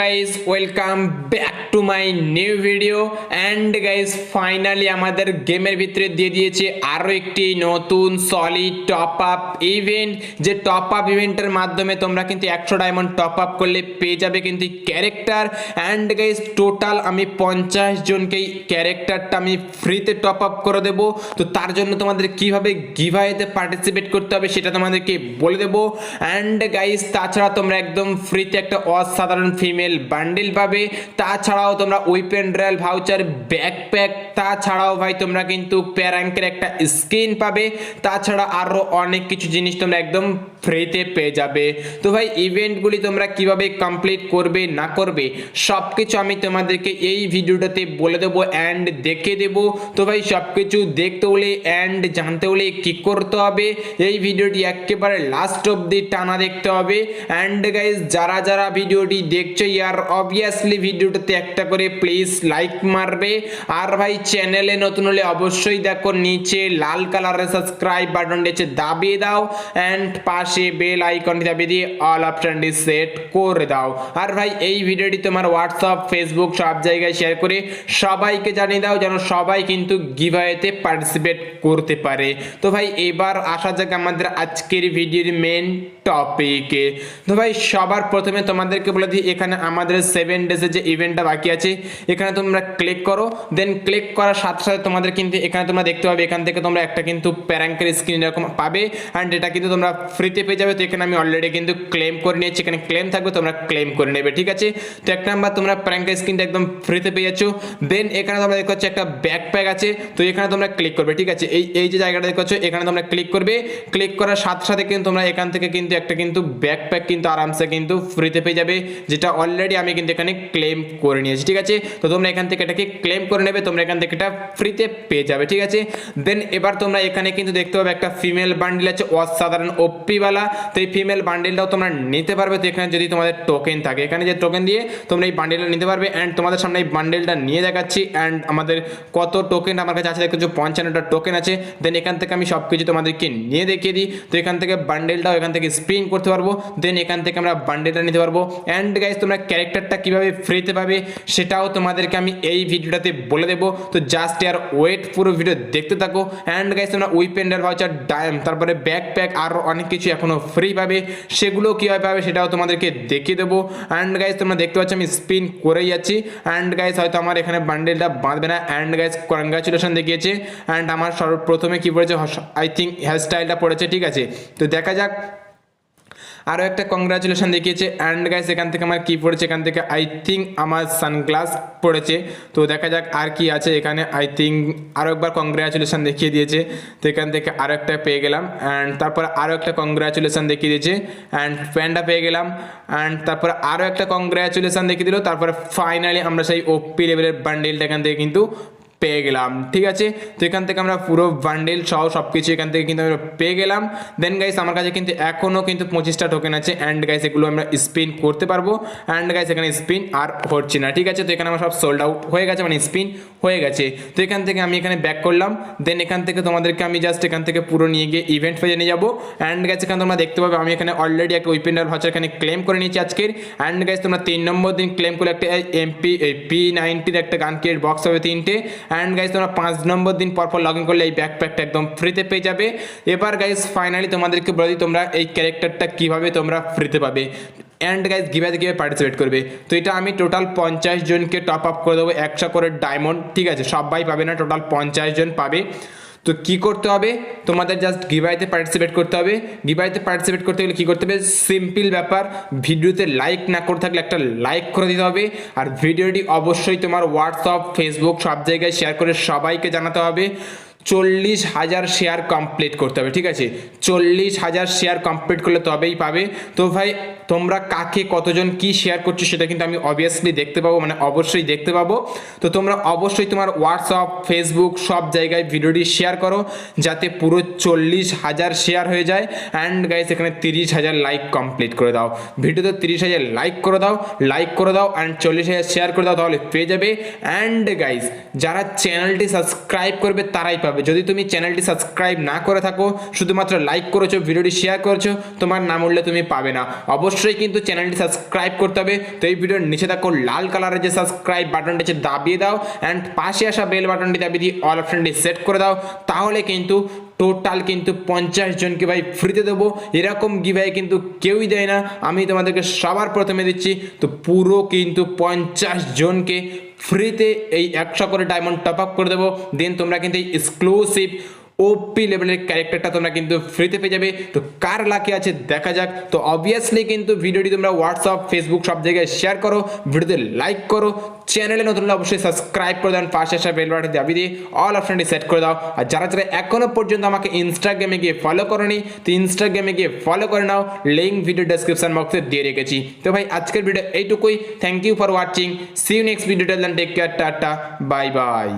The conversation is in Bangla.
Guys welcome back to my new video and guys finally আমাদের গেমের ভিতরে দিয়ে দিয়েছে আরও একটি নতুন সলিড টপ আপ ইভেন্ট যে টপ আপ ইভেন্টের মাধ্যমে তোমরা কিন্তু একশো ডায়মন্ড টপ আপ করলে পেয়ে যাবে কিন্তু ক্যারেক্টার অ্যান্ড গাইস টোটাল আমি পঞ্চাশ জনকেই ক্যারেক্টারটা আমি ফ্রিতে টপ আপ করে দেবো। তো তার জন্য তোমাদের কীভাবে গিভাইতে পার্টিসিপেট করতে হবে সেটা তোমাদেরকে বলে দেবো। অ্যান্ড গাইস তাছাড়া তোমরা একদম ফ্রিতে একটা অসাধারণ ফিমেল বান্ডিল পাবে। তাছাড়াও তোমরা উইপেন ড্রাইল ভাউচার ব্যাকপ্যাক তাছাড়াও ভাই তোমরা কিন্তু প্যারাঙ্কের একটা স্কিন পাবে। তাছাড়া আরও অনেক কিছু জিনিস তোমরা একদম ফ্রিতে পেয়ে যাবে। তো ভাই ইভেন্টগুলি তোমরা কীভাবে কমপ্লিট করবে, না করবে সব কিছু আমি তোমাদেরকে এই ভিডিওটাতে বলে দেবো অ্যান্ড দেখে দেবো। তো ভাই সব কিছু দেখতে হলে অ্যান্ড জানতে হলে কি করতে হবে, এই ভিডিওটি একেবারে লাস্ট অবধি টানা দেখতে হবে। অ্যান্ড গাইজ যারা যারা ভিডিওটি দেখছ ইয়ার অবভিয়াসলি ভিডিওটাতে একটা করে প্লিজ লাইক মারবে। আর ভাই চ্যানেলে নতুন হলে অবশ্যই দেখো, নিচে লাল কালারের সাবস্ক্রাইব বাটন রয়েছে দাবিয়ে দাও অ্যান্ড পাশে বেল আইকনটি দাবিয়ে দিয়ে অল অপশনটি সেট করে দাও। আর ভাই, এই ভিডিওটি তোমার হোয়াটসঅ্যাপ ফেসবুক সব জায়গায় শেয়ার করে সবাইকে জানিয়ে দাও, যেন সবাই কিন্তু গিভাইতে পার্টিসিপেট করতে পারে। তো ভাই, এবার আসা যাক আমাদের আজকের ভিডিওর মেন টপিকে তো ভাই, সবার প্রথমে তোমাদেরকে বলে দিই, এখানে আমাদের সেভেন ডেজের যে ইভেন্টটা বাকি আছে, এখানে তোমরা ক্লিক করো। দেন ক্লিক করার সাথে সাথে তোমাদের কিন্তু এখানে তোমরা দেখতে পাবে, এখান থেকে তোমরা একটা কিন্তু প্যারাঙ্কের স্ক্রিন এরকম পাবে। অ্যান্ড এটা কিন্তু তোমরা ফ্রিতে পেয়ে যাবে। তো এখানে আমি অলরেডি কিন্তু ক্লেম করে নিয়েছি। এখানে ক্লেম থাকবে, তোমরা ক্লেম করে নেবে, ঠিক আছে? তো এক নাম্বার তোমরা প্যারাঙ্কের স্ক্রিনটা একদম ফ্রিতে পেয়ে যাচ্ছ। দেন এখানে তোমরা দেখতে পাচ্ছ একটা ব্যাকপ্যাক আছে। তো এখানে তোমরা ক্লিক করবে, ঠিক আছে? এই এই যে জায়গাটা দেখতে পাচ্ছ, এখানে তোমরা ক্লিক করবে। ক্লিক করার সাথে সাথে কিন্তু তোমরা এখান থেকে কিন্তু একটা কিন্তু ব্যাকপ্যাক কিন্তু আরামসে কিন্তু ফ্রিতে পেয়ে যাবে, যেটা অলরেডি আমি কিন্তু এখানে ক্লেম করে নিয়েছি, ঠিক আছে? তো তোমরা এখান থেকে এটাকে ক্লেম করে নেবে, তোমরা এখান থেকে এটা ফ্রিতে পেয়ে যাবে, ঠিক আছে? দেন এবার তোমরা এখানে কিন্তু দেখতে পাবে একটা ফিমেল বান্ডিল আছে, অসাধারণ ওপিওয়ালা তো এই ফিমেল বান্ডিলটাও তোমরা নিতে পারবে। তো এখানে যদি তোমাদের টোকেন থাকে, এখানে যে টোকেন দিয়ে তোমরা এই বান্ডিলটা নিতে পারবে। অ্যান্ড তোমাদের সামনে এই বান্ডিলটা নিয়ে দেখাচ্ছি। অ্যান্ড আমাদের কত টোকেন আমার কাছে আছে, দেখতে পঞ্চান্নটা টোকেন আছে। দেন এখান থেকে আমি সব কিছু তোমাদেরকে নিয়ে দেখিয়ে দিই। তো এখান থেকে বান্ডেলটাও এখান থেকে স্প্রিন করতে পারব দেন এখান থেকে আমরা বান্ডেলটা নিতে পারব। অ্যান্ড গাইজ তোমরা ক্যারেক্টারটা কীভাবে ফ্রিতে পাবে সেটাও তোমাদেরকে আমি এই ভিডিওটাতে বলে দেবো। তো জাস্ট ইয়ার ওয়েট পুরো ভিডিও দেখতে থাকো। অ্যান্ড গাইজ তোমরা উইপেন্ডার ভাউচার ডায়াম তারপরে ব্যাকপ্যাক আরও অনেক কিছু এখনও ফ্রি পাবে। সেগুলো কীভাবে পাবে সেটাও তোমাদেরকে দেখিয়ে দেবো। অ্যান্ড গাইজ তোমরা দেখতে পাচ্ছ আমি স্পিন করেই যাচ্ছি। অ্যান্ড গাইজ হয়তো আমার এখানে বান্ডেলটা বাঁধবে না। অ্যান্ড গাইজ কনগ্রাচুলেশন দেখিয়েছে। অ্যান্ড আমার সর্বপ্রথমে কী পড়েছে? আই থিঙ্ক হেয়ারস্টাইলটা পড়েছে, ঠিক আছে? তো দেখা যাক আরও একটা কংগ্রাচুলেশন দেখিয়েছে। অ্যান্ড গাইস এখান থেকে আমার কী পড়েছে? এখান থেকে আই থিঙ্ক আমার সানগ্লাস পড়েছে। তো দেখা যাক আর কি আছে এখানে। আই থিঙ্ক আরও একবার কংগ্রাচুলেশন দেখিয়ে দিয়েছে। তো এখান থেকে আরও একটা পেয়ে গেলাম। অ্যান্ড তারপর আরও একটা কংগ্রাচুলেশন দেখিয়ে দিয়েছে। অ্যান্ড প্যান্টটা পেয়ে গেলাম। অ্যান্ড তারপর আরও একটা কংগ্রাচুলেশন দেখিয়ে দিল। তারপরে ফাইনালি আমরা সেই ওপি লেভেলের বান্ডেলটা এখান থেকে কিন্তু পেয়ে গেলাম, ঠিক আছে? তো এখান থেকে আমরা পুরো বান্ডেল সহ সব কিছু এখান থেকে কিন্তু আমরা পেয়ে গেলাম। দেন গাইস আমার কাছে কিন্তু এখনও কিন্তু পঁচিশটা টোকেন আছে অ্যান্ড গাইস এগুলো আমরা স্পিন করতে পারব। অ্যান্ড গাইস এখানে স্পিন আর হচ্ছে না, ঠিক আছে? তো এখানে আমার সব সোল্ড আউট হয়ে গেছে মানে স্পিন হয়ে গেছে। তো এখান থেকে আমি এখানে ব্যাক করলাম। দেন এখান থেকে তোমাদেরকে আমি জাস্ট এখান থেকে পুরো নিয়ে গিয়ে ইভেন্ট পেজে নিয়ে যাব। অ্যান্ড গাইস এখানে তোমরা দেখতে পাবে, আমি এখানে অলরেডি একটা উইপেন্ডার ভাচার এখানে ক্লেম করে নিয়েছি আজকের। অ্যান্ড গাইস তোমরা তিন নম্বর দিন ক্লেম করে একটা এমপি পি নাইনটির একটা গান কিট বক্স হবে তিনটে। অ্যান্ড গাইজ তোমরা পাঁচ নম্বর দিন পরপর লগ ইন করলে এই ব্যাকপ্যাকটা একদম ফ্রিতে পেয়ে যাবে। এবার গাইজ ফাইনালি তোমাদেরকে বলে দিই তোমরা এই ক্যারেক্টারটা কীভাবে তোমরা ফ্রিতে পাবে। অ্যান্ড গাইজ গিভাতে গিভে পার্টিসিপেট করবে। তো এটা আমি টোটাল পঞ্চাশ জনকে টপ আপ করে দেবো, একশো করে ডায়মন্ড ঠিক আছে? সবাই পাবে না টোটাল পঞ্চাশ জন পাবে। তো কি করতে হবে? তোমাদের জাস্ট গিভাইতে পার্টিসিপেট করতে হবে। গিভাইতে পার্টিসিপেট করতে গেলে কী করতে হবে? সিম্পল ব্যাপার, ভিডিওতে লাইক না করে থাকলে একটা লাইক করে দিতে হবে। আর ভিডিওটি অবশ্যই তোমার হোয়াটসঅ্যাপ ফেসবুক সব জায়গায় শেয়ার করে সবাইকে জানাতে হবে। চল্লিশ হাজার শেয়ার কমপ্লিট করতে হবে, ঠিক আছে? চল্লিশ হাজার শেয়ার কমপ্লিট করলে তবেই পাবে। তো ভাই তোমরা কাকে, কতজন কি শেয়ার করছ সেটা কিন্তু আমি অবভিয়াসলি দেখতে পাবো মানে অবশ্যই দেখতে পাবো। তো তোমরা অবশ্যই তোমার হোয়াটসঅ্যাপ ফেসবুক সব জায়গায় ভিডিওটি শেয়ার করো, যাতে পুরো চল্লিশ হাজার শেয়ার হয়ে যায়। অ্যান্ড গাইস এখানে তিরিশ হাজার লাইক কমপ্লিট করে দাও। ভিডিওতে তিরিশ হাজার লাইক করে দাও লাইক করে দাও অ্যান্ড চল্লিশ হাজার শেয়ার করে দাও, তাহলে পেয়ে যাবে। অ্যান্ড গাইস যারা চ্যানেলটি সাবস্ক্রাইব করবে, তারাই পাবে। যদি তুমি চ্যানেলটি সাবস্ক্রাইব না করে থাকো, শুধুমাত্র লাইক করেছ ভিডিওটি শেয়ার করেছ, তোমার নাম উঠলে তুমি পাবে না। অবশ্যই অবশ্যই কিন্তু চ্যানেলটি সাবস্ক্রাইব করতে হবে। তো এই ভিডিওর নিচে থাকো লাল কালারের যে সাবস্ক্রাইব বাটনটি আছে, দাবিয়ে দাও। অ্যান্ড পাশে আসা বেল বাটনটি দাবিয়ে দিয়ে অল অপশনটি সেট করে দাও। তাহলে কিন্তু টোটাল কিন্তু পঞ্চাশ জনকে ভাই ফ্রিতে দেবো। এরকম গিভাই কিন্তু কেউই দেয় না। আমি তোমাদেরকে সবার প্রথমে দিচ্ছি, তো পুরো কিন্তু পঞ্চাশ জনকে ফ্রিতে এই একশো করে ডায়মন্ড টপ আপ করে দেবো। দেন তোমরা কিন্তু এই এক্সক্লুসিভ ওপি লেভেলের ক্যারেক্টারটা তোমরা কিন্তু ফ্রিতে পেয়ে যাবে। তো কার লাকি আছে দেখা যাক। তো অবভিয়াসলি কিন্তু ভিডিওটি তোমরা হোয়াটসঅ্যাপ ফেসবুক সব জায়গায় শেয়ার করো। ভিডিওতে লাইক করো। চ্যানেলে নতুন অবশ্যই সাবস্ক্রাইব করে দেন। পাশে আসা বেল বাটন দাবি দিয়ে অল অপশনটি সেট করে দাও। আর যারা যারা এখনও পর্যন্ত আমাকে ইনস্টাগ্রামে গিয়ে ফলো করনি, তো ইনস্টাগ্রামে গিয়ে ফলো করে নাও। লিঙ্ক ভিডিও ডেসক্রিপশন বক্সে দিয়ে রেখেছি। তো ভাই, আজকের ভিডিও এইটুকুই। Thank you for watching see you next video take care tata. Bye bye